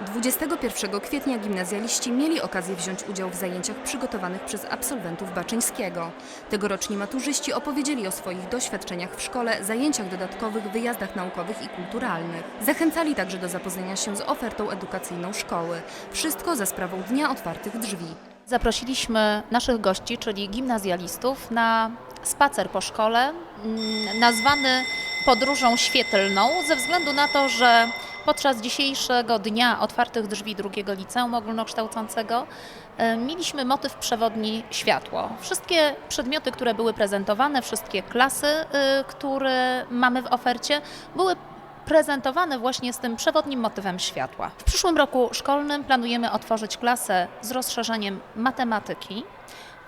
21 kwietnia gimnazjaliści mieli okazję wziąć udział w zajęciach przygotowanych przez absolwentów Baczyńskiego. Tegoroczni maturzyści opowiedzieli o swoich doświadczeniach w szkole, zajęciach dodatkowych, wyjazdach naukowych i kulturalnych. Zachęcali także do zapoznania się z ofertą edukacyjną szkoły. Wszystko za sprawą Dnia Otwartych Drzwi. Zaprosiliśmy naszych gości, czyli gimnazjalistów, na spacer po szkole, mm, nazwany podróżą świetlną, ze względu na to, że podczas dzisiejszego dnia otwartych drzwi drugiego liceum ogólnokształcącego e, mieliśmy motyw przewodni światło. Wszystkie przedmioty, które były prezentowane, wszystkie klasy, y, które mamy w ofercie, były prezentowane właśnie z tym przewodnim motywem światła. W przyszłym roku szkolnym planujemy otworzyć klasę z rozszerzeniem matematyki,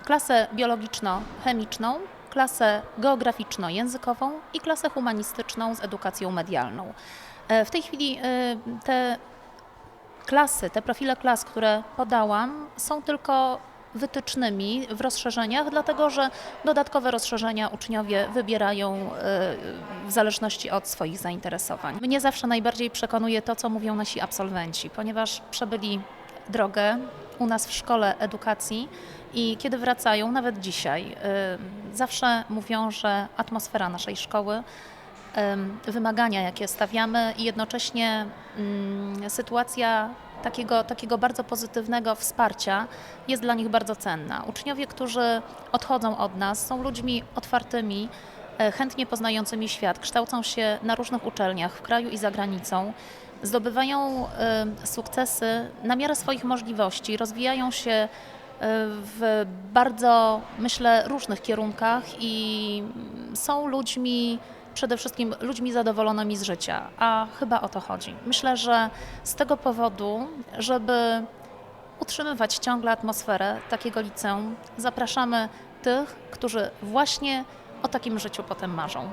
klasę biologiczno-chemiczną, klasę geograficzno-językową i klasę humanistyczną z edukacją medialną. E, W tej chwili e, te klasy, te profile klas, które podałam, są tylko wytycznymi w rozszerzeniach, dlatego że dodatkowe rozszerzenia uczniowie wybierają e, w zależności od swoich zainteresowań. Mnie zawsze najbardziej przekonuje to, co mówią nasi absolwenci, ponieważ przebyli drogę u nas w szkole edukacji i kiedy wracają, nawet dzisiaj, zawsze mówią, że atmosfera naszej szkoły wymagania, jakie stawiamy i jednocześnie mm, sytuacja takiego, takiego bardzo pozytywnego wsparcia jest dla nich bardzo cenna. Uczniowie, którzy odchodzą od nas, są ludźmi otwartymi, e, chętnie poznającymi świat, kształcą się na różnych uczelniach w kraju i za granicą, zdobywają sukcesy na miarę swoich możliwości, rozwijają się e, w bardzo, myślę, różnych kierunkach i mm, są ludźmi, przede wszystkim ludźmi zadowolonymi z życia, a chyba o to chodzi. Myślę, że z tego powodu, żeby utrzymywać ciągle atmosferę takiego liceum, zapraszamy tych, którzy właśnie o takim życiu potem marzą.